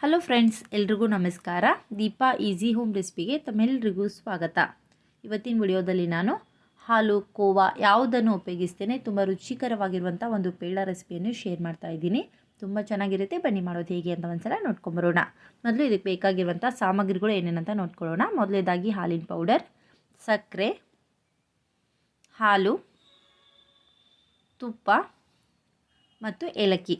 Hello friends ಎಲ್ರಿಗೂ ನಮಸ್ಕಾರ. Deepa easy home ರೆಸಿಪಿಗೆ ತಮ್ಮೆಲ್ಲರಿಗೂ ಸ್ವಾಗತ. ಇವತ್ತಿನ ವಿಡಿಯೋದಲ್ಲಿ ನಾನು ಹಾಲು, ಕೋವಾ ಯಾವುದನ್ನು ಉಪಯೋಗಿಸ್ತೇನೆ, ತುಂಬ ರುಚಿಕರವಾಗಿರುವಂಥ ಒಂದು ಪೇಳ ರೆಸಿಪಿಯನ್ನು ಶೇರ್ ಮಾಡ್ತಾ ಇದ್ದೀನಿ. ತುಂಬ ಚೆನ್ನಾಗಿರುತ್ತೆ, ಬನ್ನಿ ಮಾಡೋದು ಹೇಗೆ ಅಂತ ಒಂದ್ಸಲ ನೋಡ್ಕೊಂಬರೋಣ ಮೊದಲು ಇದಕ್ಕೆ ಬೇಕಾಗಿರುವಂಥ ಸಾಮಗ್ರಿಗಳು ಏನೇನಂತ ನೋಡ್ಕೊಳ್ಳೋಣ. ಮೊದಲೇದಾಗಿ ಹಾಲಿನ ಪೌಡರ್, ಸಕ್ಕರೆ, ಹಾಲು, ತುಪ್ಪ ಮತ್ತು ಏಲಕ್ಕಿ.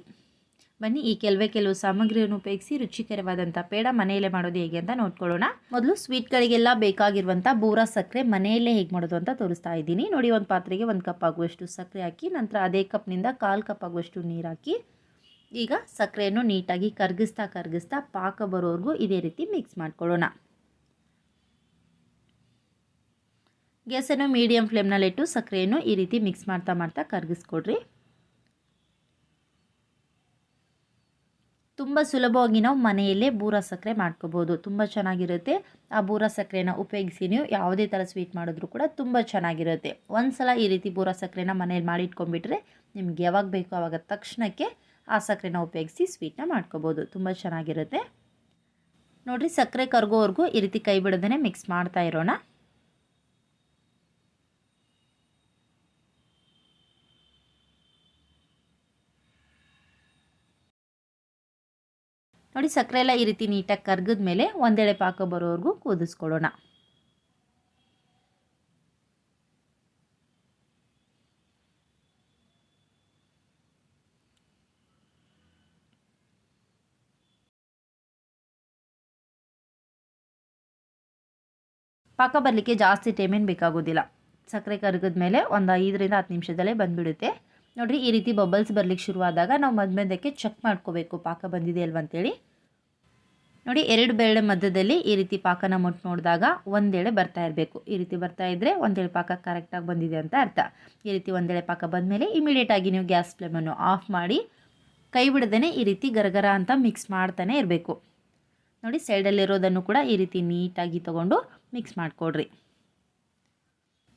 ಬನ್ನಿ, ಈ ಕೆಲವೇ ಕೆಲವು ಸಾಮಗ್ರಿಯನ್ನು ಉಪಯೋಗಿಸಿ ರುಚಿಕರವಾದಂಥ ಪೇಡ ಮನೆಯಲ್ಲೇ ಮಾಡೋದು ಹೇಗೆ ಅಂತ ನೋಡ್ಕೊಳ್ಳೋಣ. ಮೊದಲು ಸ್ವೀಟ್ಗಳಿಗೆಲ್ಲ ಬೇಕಾಗಿರುವಂಥ ಬೂರ ಸಕ್ಕರೆ ಮನೆಯಲ್ಲೇ ಹೇಗೆ ಮಾಡೋದು ಅಂತ ತೋರಿಸ್ತಾ ಇದ್ದೀನಿ. ನೋಡಿ, ಒಂದು ಪಾತ್ರೆಗೆ ಒಂದು ಕಪ್ ಆಗುವಷ್ಟು ಸಕ್ಕರೆ ಹಾಕಿ, ನಂತರ ಅದೇ ಕಪ್ನಿಂದ ಕಾಲು ಕಪ್ ಆಗುವಷ್ಟು ನೀರು ಹಾಕಿ, ಈಗ ಸಕ್ಕರೆಯನ್ನು ನೀಟಾಗಿ ಕರಗಿಸ್ತಾ ಕರಗಿಸ್ತಾ ಪಾಕ ಬರೋವರೆಗೂ ಇದೇ ರೀತಿ ಮಿಕ್ಸ್ ಮಾಡ್ಕೊಳ್ಳೋಣ. ಗ್ಯಾಸನ್ನು ಮೀಡಿಯಂ ಫ್ಲೇಮ್ನಲ್ಲಿಟ್ಟು ಸಕ್ಕರೆಯನ್ನು ಈ ರೀತಿ ಮಿಕ್ಸ್ ಮಾಡ್ತಾ ಮಾಡ್ತಾ ಕರಗಿಸ್ಕೊಡ್ರಿ. ತುಂಬ ಸುಲಭವಾಗಿ ನಾವು ಮನೆಯಲ್ಲೇ ಬೂರ ಸಕ್ಕರೆ ಮಾಡ್ಕೋಬೋದು. ತುಂಬ ಚೆನ್ನಾಗಿರುತ್ತೆ. ಆ ಬೂರ ಸಕ್ಕರೆನ ಉಪಯೋಗಿಸಿ ನೀವು ಯಾವುದೇ ಥರ ಸ್ವೀಟ್ ಮಾಡಿದ್ರೂ ಕೂಡ ತುಂಬ ಚೆನ್ನಾಗಿರುತ್ತೆ. ಒಂದು ಸಲ ಈ ರೀತಿ ಬೂರ ಸಕ್ಕರೆನ ಮನೇಲಿ ಮಾಡಿಟ್ಕೊಂಡ್ಬಿಟ್ರೆ ನಿಮ್ಗೆ ಯಾವಾಗ ಬೇಕೋ ಆವಾಗ ತಕ್ಷಣಕ್ಕೆ ಆ ಸಕ್ಕರೆನ ಉಪಯೋಗಿಸಿ ಸ್ವೀಟ್ನ ಮಾಡ್ಕೋಬೋದು. ತುಂಬ ಚೆನ್ನಾಗಿರುತ್ತೆ. ನೋಡಿರಿ ಸಕ್ಕರೆ ಕರ್ಗೋವರೆಗೂ ಈ ರೀತಿ ಕೈ ಬಿಡದೇ ಮಿಕ್ಸ್ ಮಾಡ್ತಾ ಇರೋಣ. ನೋಡಿ, ಸಕ್ಕರೆ ಎಲ್ಲ ಈ ರೀತಿ ನೀಟಾಗಿ ಕರ್ಗದ ಮೇಲೆ ಒಂದೆಳೆ ಪಾಕ ಬರೋವರೆಗೂ ಕುದಿಸ್ಕೊಳ್ಳೋಣ. ಪಾಕ ಬರಲಿಕ್ಕೆ ಜಾಸ್ತಿ ಟೈಮೇನು ಬೇಕಾಗೋದಿಲ್ಲ. ಸಕ್ಕರೆ ಕರಗಿದ ಮೇಲೆ ಒಂದು ಐದರಿಂದ ಹತ್ತು ನಿಮಿಷದಲ್ಲೇ ಬಂದುಬಿಡುತ್ತೆ. ನೋಡಿರಿ, ಈ ರೀತಿ ಬಬಲ್ಸ್ ಬರ್ಲಿಕ್ಕೆ ಶುರುವಾದಾಗ ನಾವು ಮಧ್ಯಕ್ಕೆ ಚೆಕ್ ಮಾಡ್ಕೋಬೇಕು. ಪಾಕ ಬಂದಿದೆ ಅಲ್ವಂತೇಳಿ ನೋಡಿ, ಎರಡು ಬೇಳೆ ಮಧ್ಯದಲ್ಲಿ ಈ ರೀತಿ ಪಾಕನ ಮುಟ್ಟು ನೋಡಿದಾಗ ಒಂದೇಳೆ ಬರ್ತಾ ಇರಬೇಕು. ಈ ರೀತಿ ಬರ್ತಾ ಇದ್ದರೆ ಒಂದೇಳೆ ಪಾಕ ಕರೆಕ್ಟಾಗಿ ಬಂದಿದೆ ಅಂತ ಅರ್ಥ. ಈ ರೀತಿ ಒಂದೇಳೆ ಪಾಕ ಬಂದಮೇಲೆ ಇಮಿಡಿಯೇಟಾಗಿ ನೀವು ಗ್ಯಾಸ್ ಫ್ಲೇಮನ್ನು ಆಫ್ ಮಾಡಿ ಕೈ ಬಿಡದೇ ಈ ರೀತಿ ಗರಗರ ಅಂತ ಮಿಕ್ಸ್ ಮಾಡ್ತಾನೆ ಇರಬೇಕು. ನೋಡಿ ಸೈಡಲ್ಲಿರೋದನ್ನು ಕೂಡ ಈ ರೀತಿ ನೀಟಾಗಿ ತೊಗೊಂಡು ಮಿಕ್ಸ್ ಮಾಡಿಕೊಡ್ರಿ.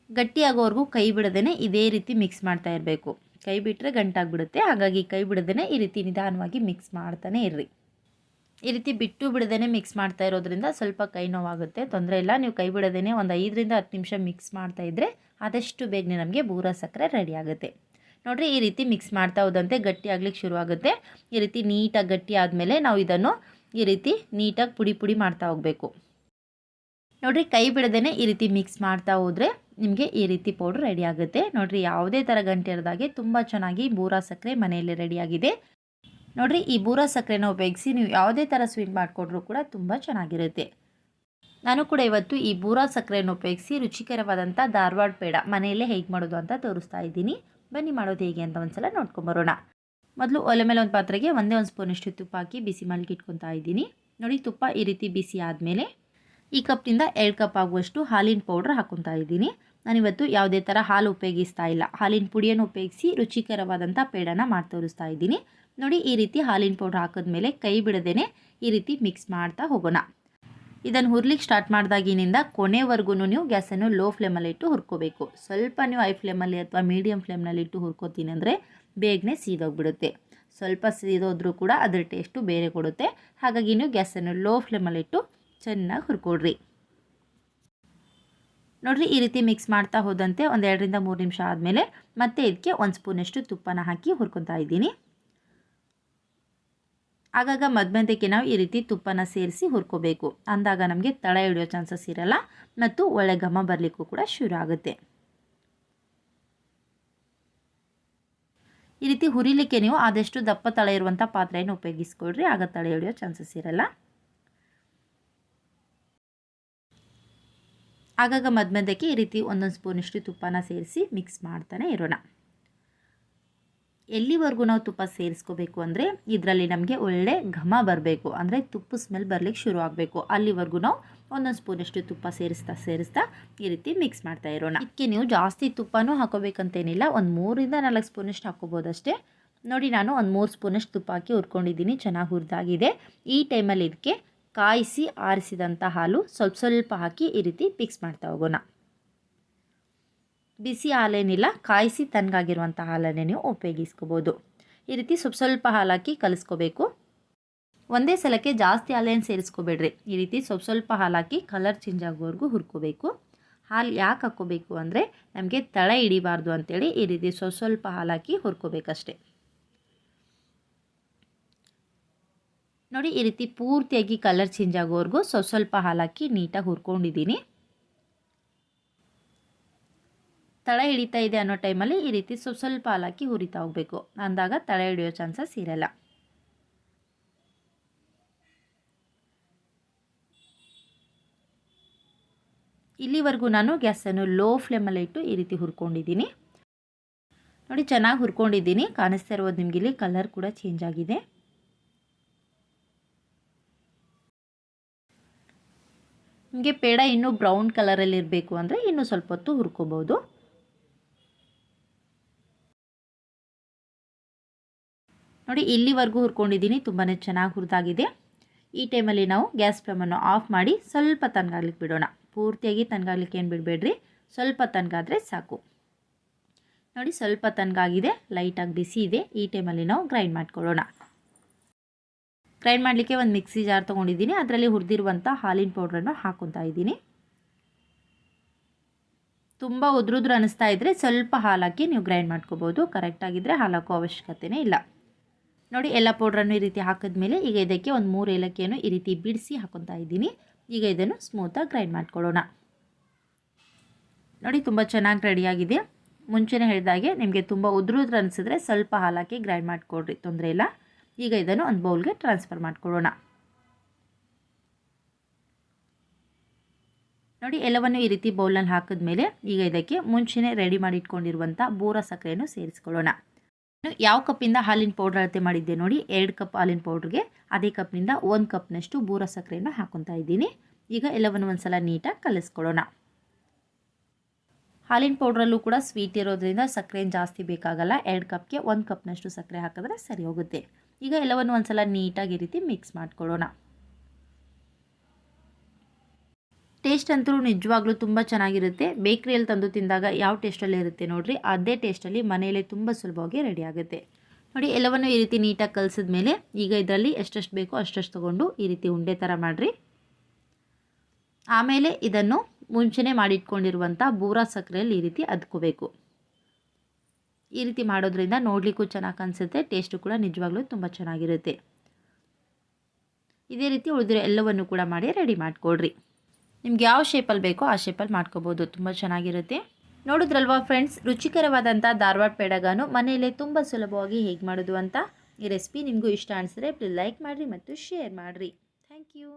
ಗಟ್ಟಿಯಾಗೋವರೆಗೂ ಕೈ ಬಿಡದೇ ಇದೇ ರೀತಿ ಮಿಕ್ಸ್ ಮಾಡ್ತಾ ಇರಬೇಕು. ಕೈ ಬಿಟ್ಟರೆ ಗಂಟಾಗ್ಬಿಡುತ್ತೆ. ಹಾಗಾಗಿ ಕೈ ಬಿಡದೇ ಈ ರೀತಿ ನಿಧಾನವಾಗಿ ಮಿಕ್ಸ್ ಮಾಡ್ತಾನೆ ಇರ್ರಿ. ಈ ರೀತಿ ಬಿಟ್ಟು ಬಿಡದೇ ಮಿಕ್ಸ್ ಮಾಡ್ತಾ ಇರೋದ್ರಿಂದ ಸ್ವಲ್ಪ ಕೈ ನೋವಾಗುತ್ತೆ. ತೊಂದರೆ ಇಲ್ಲ. ನೀವು ಕೈ ಬಿಡದೇ ಒಂದು ಐದರಿಂದ ಹತ್ತು ನಿಮಿಷ ಮಿಕ್ಸ್ ಮಾಡ್ತಾ ಇದ್ದರೆ ಆದಷ್ಟು ಬೇಗನೆ ನಮಗೆ ಬೂರ ಸಕ್ಕರೆ ರೆಡಿ ಆಗುತ್ತೆ. ನೋಡಿರಿ ಈ ರೀತಿ ಮಿಕ್ಸ್ ಮಾಡ್ತಾ ಹೋದಂತೆ ಗಟ್ಟಿ ಆಗ್ಲಿಕ್ಕೆ ಶುರುವಾಗುತ್ತೆ. ಈ ರೀತಿ ನೀಟಾಗಿ ಗಟ್ಟಿ ಆದಮೇಲೆ ನಾವು ಇದನ್ನು ಈ ರೀತಿ ನೀಟಾಗಿ ಪುಡಿ ಪುಡಿ ಮಾಡ್ತಾ ಹೋಗಬೇಕು. ನೋಡಿರಿ, ಕೈ ಬಿಡದೇ ಈ ರೀತಿ ಮಿಕ್ಸ್ ಮಾಡ್ತಾ ಹೋದರೆ ನಿಮಗೆ ಈ ರೀತಿ ಪೌಡ್ರ್ ರೆಡಿ ಆಗುತ್ತೆ. ನೋಡಿರಿ, ಯಾವುದೇ ಥರ ಗಂಟೆ ಇರದಾಗೆ ತುಂಬ ಚೆನ್ನಾಗಿ ಬೂರಾ ಸಕ್ಕರೆ ಮನೆಯಲ್ಲಿ ರೆಡಿಯಾಗಿದೆ ನೋಡಿರಿ, ಈ ಬೂರಾ ಸಕ್ಕರೆನ ಉಪಯೋಗಿಸಿ ನೀವು ಯಾವುದೇ ಥರ ಸ್ವೀಟ್ ಮಾಡಿಕೊಟ್ರೂ ಕೂಡ ತುಂಬ ಚೆನ್ನಾಗಿರುತ್ತೆ. ನಾನು ಕೂಡ ಇವತ್ತು ಈ ಬೂರಾ ಸಕ್ಕರೆಯನ್ನು ಉಪಯೋಗಿಸಿ ರುಚಿಕರವಾದಂಥ ಧಾರವಾಡ ಪೇಡ ಮನೆಯಲ್ಲೇ ಹೇಗೆ ಮಾಡೋದು ಅಂತ ತೋರಿಸ್ತಾ ಇದ್ದೀನಿ. ಬನ್ನಿ, ಮಾಡೋದು ಹೇಗೆ ಅಂತ ಒಂದು ಸಲ ನೋಡ್ಕೊಂಬರೋಣ ಮೊದಲು ಒಲೆ ಮೇಲೆ ಒಂದು ಪಾತ್ರೆಗೆ ಒಂದೇ ಒಂದು ಸ್ಪೂನಷ್ಟು ತುಪ್ಪ ಹಾಕಿ ಬಿಸಿ ಮಾಡಲಿಕ್ಕೆ ಇಟ್ಕೊತಾ ಇದ್ದೀನಿ. ನೋಡಿ, ತುಪ್ಪ ಈ ರೀತಿ ಬಿಸಿ ಆದಮೇಲೆ ಈ ಕಪ್ನಿಂದ ಎರಡು ಕಪ್ ಆಗುವಷ್ಟು ಹಾಲಿನ ಪೌಡ್ರ್ ಹಾಕೊತಾ ಇದ್ದೀನಿ. ನಾನಿವತ್ತು ಯಾವುದೇ ಥರ ಹಾಲು ಉಪಯೋಗಿಸ್ತಾ ಇಲ್ಲ. ಹಾಲಿನ ಪುಡಿಯನ್ನು ಉಪಯೋಗಿಸಿ ರುಚಿಕರವಾದಂಥ ಪೇಡನ ಮಾಡಿ ತೋರಿಸ್ತಾ ಇದ್ದೀನಿ. ನೋಡಿ, ಈ ರೀತಿ ಹಾಲಿನ ಪೌಡ್ರ್ ಹಾಕಿದ್ಮೇಲೆ ಕೈ ಬಿಡದೇ ಈ ರೀತಿ ಮಿಕ್ಸ್ ಮಾಡ್ತಾ ಹೋಗೋಣ. ಇದನ್ನು ಹುರ್ಲಿಕ್ಕೆ ಸ್ಟಾರ್ಟ್ ಮಾಡಿದಾಗಿನಿಂದ ಕೊನೆವರೆಗೂ ನೀವು ಗ್ಯಾಸನ್ನು ಲೋ ಫ್ಲೇಮಲ್ಲಿ ಇಟ್ಟು ಹುರ್ಕೋಬೇಕು. ಸ್ವಲ್ಪ ನೀವು ಐ ಫ್ಲೇಮಲ್ಲಿ ಅಥವಾ ಮೀಡಿಯಮ್ ಫ್ಲೇಮ್ನಲ್ಲಿ ಇಟ್ಟು ಹುರ್ಕೋತೀನಿ ಅಂದರೆ ಬೇಗನೆ ಸೀದೋಗ್ಬಿಡುತ್ತೆ. ಸ್ವಲ್ಪ ಸೀದೋದ್ರೂ ಕೂಡ ಅದರ ಟೇಸ್ಟು ಬೇರೆ ಕೊಡುತ್ತೆ. ಹಾಗಾಗಿ ನೀವು ಗ್ಯಾಸನ್ನು ಲೋ ಫ್ಲೇಮಲ್ಲಿಟ್ಟು ಚೆನ್ನಾಗಿ ಹುರ್ಕೊಡ್ರಿ. ನೋಡಿರಿ ಈ ರೀತಿ ಮಿಕ್ಸ್ ಮಾಡ್ತಾ ಹೋದಂತೆ ಒಂದು ಎರಡರಿಂದ ಮೂರು ನಿಮಿಷ ಆದಮೇಲೆ ಮತ್ತೆ ಇದಕ್ಕೆ ಒಂದು ಸ್ಪೂನಷ್ಟು ತುಪ್ಪನ ಹಾಕಿ ಹುರ್ಕೊತಾ ಇದ್ದೀನಿ. ಆಗಾಗ ಮಧ್ಯಮಧ್ಯಕ್ಕೆ ನಾವು ಈ ರೀತಿ ತುಪ್ಪನ ಸೇರಿಸಿ ಹುರ್ಕೋಬೇಕು. ಅಂದಾಗ ನಮಗೆ ತಳ ಹಿಡಿಯೋ ಚಾನ್ಸಸ್ ಇರಲ್ಲ ಮತ್ತು ಒಳ್ಳೆ ಘಮ ಬರಲಿಕ್ಕೂ ಕೂಡ ಶುರು ಆಗುತ್ತೆ. ಈ ರೀತಿ ಹುರಿಲಿಕ್ಕೆ ನೀವು ಆದಷ್ಟು ದಪ್ಪ ತಳ ಇರುವಂಥ ಪಾತ್ರೆಯನ್ನು ಉಪಯೋಗಿಸ್ಕೊಳ್ರಿ, ಆಗ ತಳ ಹಿಡಿಯೋ ಚಾನ್ಸಸ್ ಇರಲ್ಲ. ಆಗಾಗ ಮಧ್ಯಮಧ್ಯಕ್ಕೆ ಈ ರೀತಿ ಒಂದೊಂದು ಸ್ಪೂನಷ್ಟು ತುಪ್ಪನ ಸೇರಿಸಿ ಮಿಕ್ಸ್ ಮಾಡ್ತಾನೆ ಇರೋಣ. ಎಲ್ಲಿವರೆಗೂ ನಾವು ತುಪ್ಪ ಸೇರಿಸ್ಕೋಬೇಕು ಅಂದರೆ ಇದರಲ್ಲಿ ನಮಗೆ ಒಳ್ಳೆ ಘಮ ಬರಬೇಕು. ಅಂದರೆ ತುಪ್ಪ ಸ್ಮೆಲ್ ಬರಲಿಕ್ಕೆ ಶುರು ಆಗಬೇಕು. ಅಲ್ಲಿವರೆಗೂ ನಾವು ಒಂದೊಂದು ಸ್ಪೂನಷ್ಟು ತುಪ್ಪ ಸೇರಿಸ್ತಾ ಸೇರಿಸ್ತಾ ಈ ರೀತಿ ಮಿಕ್ಸ್ ಮಾಡ್ತಾ ಇರೋಣ. ಇದಕ್ಕೆ ನೀವು ಜಾಸ್ತಿ ತುಪ್ಪನೂ ಹಾಕೋಬೇಕಂತೇನಿಲ್ಲ. ಒಂದು ಮೂರಿಂದ ನಾಲ್ಕು ಸ್ಪೂನಷ್ಟು ಹಾಕೋಬೋದಷ್ಟೇ. ನೋಡಿ ನಾನು ಒಂದು ಮೂರು ಸ್ಪೂನಷ್ಟು ತುಪ್ಪ ಹಾಕಿ ಹುರ್ಕೊಂಡಿದ್ದೀನಿ. ಚೆನ್ನಾಗಿ ಹುರಿದಾಗಿದೆ. ಈ ಟೈಮಲ್ಲಿ ಇದಕ್ಕೆ ಕಾಯಿಸಿ ಆರಿಸಿದಂಥ ಹಾಲು ಸ್ವಲ್ಪ ಸ್ವಲ್ಪ ಹಾಕಿ ಈ ರೀತಿ ಫಿಕ್ಸ್ ಮಾಡ್ತಾ ಹೋಗೋಣ. ಬಿಸಿ ಹಾಲೇನಿಲ್ಲ, ಕಾಯಿಸಿ ತಣ್ಣಗಾಗಿರುವಂಥ ಹಾಲನ್ನೇ ನೀವು ಉಪಯೋಗಿಸ್ಕೋಬೋದು. ಈ ರೀತಿ ಸ್ವಲ್ಪ ಸ್ವಲ್ಪ ಹಾಲು ಹಾಕಿ ಕಲಿಸ್ಕೋಬೇಕು. ಒಂದೇ ಸಲಕ್ಕೆ ಜಾಸ್ತಿ ಹಾಲೇನು ಸೇರಿಸ್ಕೋಬೇಡ್ರಿ. ಈ ರೀತಿ ಸ್ವಲ್ಪ ಸ್ವಲ್ಪ ಹಾಲು ಹಾಕಿ ಕಲರ್ ಚೇಂಜ್ ಆಗೋವರೆಗೂ ಹುರ್ಕೋಬೇಕು. ಹಾಲು ಯಾಕೆ ಹಾಕ್ಕೋಬೇಕು ಅಂದರೆ, ನಮಗೆ ತಳ ಹಿಡಿಬಾರ್ದು ಅಂತೇಳಿ ಈ ರೀತಿ ಸ್ವಲ್ಪ ಸ್ವಲ್ಪ ಹಾಲು ಹಾಕಿ ಹುರ್ಕೋಬೇಕಷ್ಟೆ. ನೋಡಿ, ಈ ರೀತಿ ಪೂರ್ತಿಯಾಗಿ ಕಲರ್ ಚೇಂಜ್ ಆಗೋವರೆಗೂ ಸ್ವಲ್ಪ ಸ್ವಲ್ಪ ಹಾಲಾಕಿ ನೀಟಾಗಿ ಹುರ್ಕೊಂಡಿದ್ದೀನಿ. ತಳ ಹಿಡಿತಾ ಇದೆ ಅನ್ನೋ ಟೈಮಲ್ಲಿ ಈ ರೀತಿ ಸ್ವಲ್ಪ ಸ್ವಲ್ಪ ಹಾಲಾಕಿ ಹುರಿತಾ ಹೋಗಬೇಕು. ಅಂದಾಗ ತಳ ಹಿಡಿಯೋ ಚಾನ್ಸಸ್ ಇರಲ್ಲ. ಇಲ್ಲಿವರೆಗೂ ನಾನು ಗ್ಯಾಸನ್ನು ಲೋ ಫ್ಲೇಮಲ್ಲಿ ಇಟ್ಟು ಈ ರೀತಿ ಹುರ್ಕೊಂಡಿದ್ದೀನಿ. ನೋಡಿ, ಚೆನ್ನಾಗಿ ಹುರ್ಕೊಂಡಿದ್ದೀನಿ. ಕಾಣಿಸ್ತಾ ಇರೋದು ನಿಮಗೆ ಇಲ್ಲಿ ಕಲರ್ ಕೂಡ ಚೇಂಜ್ ಆಗಿದೆ. ನಿಮಗೆ ಪೇಡ ಇನ್ನೂ ಬ್ರೌನ್ ಕಲರಲ್ಲಿ ಇರಬೇಕು ಅಂದರೆ ಇನ್ನೂ ಸ್ವಲ್ಪ ಹೊತ್ತು ಹುರ್ಕೋಬೋದು ನೋಡಿ, ಇಲ್ಲಿವರೆಗೂ ಹುರ್ಕೊಂಡಿದ್ದೀನಿ ತುಂಬಾ ಚೆನ್ನಾಗಿ ಹುರಿದಾಗಿದೆ. ಈ ಟೈಮಲ್ಲಿ ನಾವು ಗ್ಯಾಸ್ ಫ್ಲೇಮನ್ನು ಆಫ್ ಮಾಡಿ ಸ್ವಲ್ಪ ತನಗಾಗ್ಲಿಕ್ಕೆ ಬಿಡೋಣ. ಪೂರ್ತಿಯಾಗಿ ತನಗಾಗ್ಲಿಕ್ಕೆ ಏನು ಬಿಡಬೇಡ್ರಿ? ಸ್ವಲ್ಪ ತನಗಾದರೆ ಸಾಕು. ನೋಡಿ, ಸ್ವಲ್ಪ ತನಗಾಗಿದೆ, ಲೈಟಾಗಿ ಬಿಸಿ ಇದೆ. ಈ ಟೈಮಲ್ಲಿ ನಾವು ಗ್ರೈಂಡ್ ಮಾಡ್ಕೊಳ್ಳೋಣ. ಗ್ರೈಂಡ್ ಮಾಡಲಿಕ್ಕೆ ಒಂದು ಮಿಕ್ಸಿ ಜಾರ್ ತೊಗೊಂಡಿದ್ದೀನಿ. ಅದರಲ್ಲಿ ಹುರಿದಿರುವಂಥ ಹಾಲಿನ ಪೌಡ್ರನ್ನು ಹಾಕೊತಾ ಇದ್ದೀನಿ. ತುಂಬ ಉದ್ರುದ್ರು ಅನಿಸ್ತಾ ಇದ್ದರೆ ಸ್ವಲ್ಪ ಹಾಲಾಕಿ ನೀವು ಗ್ರೈಂಡ್ ಮಾಡ್ಕೋಬೋದು. ಕರೆಕ್ಟಾಗಿದ್ದರೆ ಹಾಲು ಹಾಕೋ ಅವಶ್ಯಕತೆಯೇ ಇಲ್ಲ. ನೋಡಿ, ಎಲ್ಲ ಪೌಡ್ರನ್ನು ಈ ರೀತಿ ಹಾಕಿದ್ಮೇಲೆ ಈಗ ಇದಕ್ಕೆ ಒಂದು ಮೂರು ಏಲಕ್ಕಿಯನ್ನು ಈ ರೀತಿ ಬಿಡಿಸಿ ಹಾಕೊತಾ ಇದ್ದೀನಿ. ಈಗ ಇದನ್ನು ಸ್ಮೂತಾಗಿ ಗ್ರೈಂಡ್ ಮಾಡ್ಕೊಳ್ಳೋಣ. ನೋಡಿ, ತುಂಬ ಚೆನ್ನಾಗಿ ರೆಡಿಯಾಗಿದೆ ಮುಂಚೆನೇ ಹೇಳಿದಾಗೆ ನಿಮಗೆ ತುಂಬ ಉದ್ರುದ್ರ ಅನಿಸಿದ್ರೆ ಸ್ವಲ್ಪ ಹಾಲಾಕಿ ಗ್ರೈಂಡ್ ಮಾಡಿಕೊಡ್ರಿ ತೊಂದರೆ ಇಲ್ಲ. ಈಗ ಇದನ್ನು ಒಂದು ಬೌಲ್ಗೆ ಟ್ರಾನ್ಸ್ಫರ್ ಮಾಡಿಕೊಡೋಣ ನೋಡಿ, ಎಲ್ಲವನ್ನು ಈ ರೀತಿ ಬೌಲಲ್ಲಿ ಹಾಕಿದ್ಮೇಲೆ ಈಗ ಇದಕ್ಕೆ ಮುಂಚೆನೇ ರೆಡಿ ಮಾಡಿ ಇಟ್ಕೊಂಡಿರುವಂಥ ಬೂರ ಸಕ್ಕರೆಯನ್ನು ಸೇರಿಸ್ಕೊಳ್ಳೋಣ. ಯಾವ ಕಪ್ಪಿಂದ ಹಾಲಿನ ಪೌಡ್ರ್ ಅಳತೆ ಮಾಡಿದ್ದೆ ನೋಡಿ, ಎರಡು ಕಪ್ ಹಾಲಿನ ಪೌಡ್ರಿಗೆ ಅದೇ ಕಪ್ನಿಂದ ಒಂದು ಕಪ್ನಷ್ಟು ಬೂರ ಸಕ್ಕರೆಯನ್ನು ಹಾಕೊತಾ ಇದ್ದೀನಿ. ಈಗ ಎಲ್ಲವನ್ನು ಒಂದು ಸಲ ನೀಟಾಗಿ ಕಲಿಸ್ಕೊಳ್ಳೋಣ. ಹಾಲಿನ ಪೌಡ್ರಲ್ಲೂ ಕೂಡ ಸ್ವೀಟ್ ಇರೋದ್ರಿಂದ ಸಕ್ಕರೆ ಜಾಸ್ತಿ ಬೇಕಾಗಲ್ಲ, ಎರಡು ಕಪ್ಗೆ ಒಂದು ಕಪ್ನಷ್ಟು ಸಕ್ಕರೆ ಹಾಕಿದ್ರೆ ಸರಿ ಹೋಗುತ್ತೆ. ಈಗ ಎಲ್ಲವನ್ನು ಒಂದು ಸಲ ನೀಟಾಗಿ ಈ ರೀತಿ ಮಿಕ್ಸ್ ಮಾಡ್ಕೊಳ್ಳೋಣ. ಟೇಸ್ಟ್ ಅಂತೂ ನಿಜವಾಗ್ಲೂ ತುಂಬ ಚೆನ್ನಾಗಿರುತ್ತೆ. ಬೇಕ್ರಿಯಲ್ಲಿ ತಂದು ತಿಂದಾಗ ಯಾವ ಟೇಸ್ಟಲ್ಲಿ ಇರುತ್ತೆ ನೋಡಿರಿ, ಅದೇ ಟೇಸ್ಟಲ್ಲಿ ಮನೆಯಲ್ಲೇ ತುಂಬ ಸುಲಭವಾಗಿ ರೆಡಿ ಆಗುತ್ತೆ. ನೋಡಿ, ಎಲ್ಲವನ್ನು ಈ ರೀತಿ ನೀಟಾಗಿ ಕಲಸಿದ ಮೇಲೆ ಈಗ ಇದರಲ್ಲಿ ಎಷ್ಟೆಷ್ಟು ಬೇಕೋ ಅಷ್ಟೆಷ್ಟು ತೊಗೊಂಡು ಈ ರೀತಿ ಉಂಡೆ ಥರ ಮಾಡಿರಿ. ಆಮೇಲೆ ಇದನ್ನು ಮುಂಚೆನೇ ಮಾಡಿಟ್ಕೊಂಡಿರುವಂಥ ಬೂರಾ ಸಕ್ಕರೆಯಲ್ಲಿ ಈ ರೀತಿ ಅದ್ಕೋಬೇಕು. ಈ ರೀತಿ ಮಾಡೋದ್ರಿಂದ ನೋಡಲಿಕ್ಕೂ ಚೆನ್ನಾಗಿ ಕಾಣಿಸುತ್ತೆ ಟೇಸ್ಟು ಕೂಡ ನಿಜವಾಗ್ಲೂ ತುಂಬ ಚೆನ್ನಾಗಿರುತ್ತೆ. ಇದೇ ರೀತಿ ಉಳಿದಿರೋ ಎಲ್ಲವನ್ನು ಕೂಡ ಮಾಡಿ ರೆಡಿ ಮಾಡಿಕೊಡ್ರಿ ನಿಮ್ಗೆ ಯಾವ ಶೇಪಲ್ಲಿ ಬೇಕೋ ಆ ಶೇಪಲ್ಲಿ ಮಾಡ್ಕೋಬೋದು, ತುಂಬ ಚೆನ್ನಾಗಿರುತ್ತೆ. ನೋಡಿದ್ರಲ್ವಾ ಫ್ರೆಂಡ್ಸ್ ರುಚಿಕರವಾದಂಥ ಧಾರವಾಡ ಪೇಡಗಾನು ಮನೆಯಲ್ಲೇ ತುಂಬ ಸುಲಭವಾಗಿ ಹೇಗೆ ಮಾಡೋದು ಅಂತ. ಈ ರೆಸಿಪಿ ನಿಮಗೂ ಇಷ್ಟ ಅನಿಸಿದ್ರೆ ಪ್ಲೀಸ್ ಲೈಕ್ ಮಾಡಿರಿ ಮತ್ತು ಶೇರ್ ಮಾಡಿರಿ. Thank you